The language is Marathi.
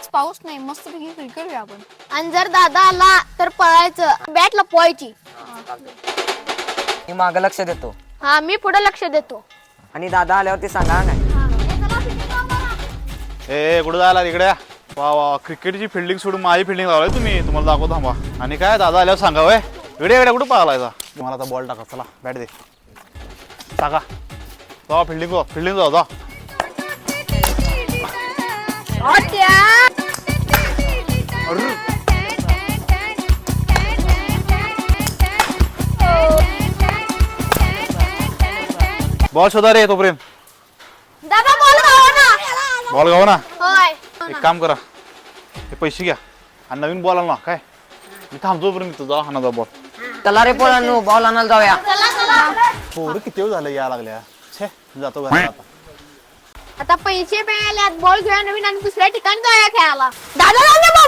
आज पाऊस नाही मस्त पैकी क्रिकेट खेळूया आपण. आणि जर दादा आला तर पळायचं. बॅट लपवायची मी मागं लक्ष देतो. हा मी पुढे लक्ष देतो. आणि दादा आल्यावरती सांगा काय ए कुठं जायला इकडे या. वा वा क्रिकेटची फिल्डिंग सोडून माझी फिल्डिंग लावलाय तुम्ही. तुम्हाला दाखवतो थांबा. आणि काय दादा आल्यावर सांगा वय इकडे इकडे कुठं पाहिलायचा मला आता बॉल टाका चला बॅट दे. टाका. जावा फिल्डिंग जाऊ फिल्डिंग जाऊ जा. बॉल शोधा रे तोपर्यंत. दादा बॉल ना. बॉल गाव ना. होय. एक काम करा. हे पैसे घ्या. आणि नवीन बॉल आणला. काय? मी थांबतो पर्यंत तुझा हाणाचा बॉल. चला रे पोरांनो बॉल आणायला जाऊया. पोरं किती वेळ झालं या लागल्या? छे जातो घरी आता. आता पैसे मिळाल्यात. बॉल घेऊया नवीन आणि दुसऱ्या ठिकाणी जाऊया खेळायला. दादा लावून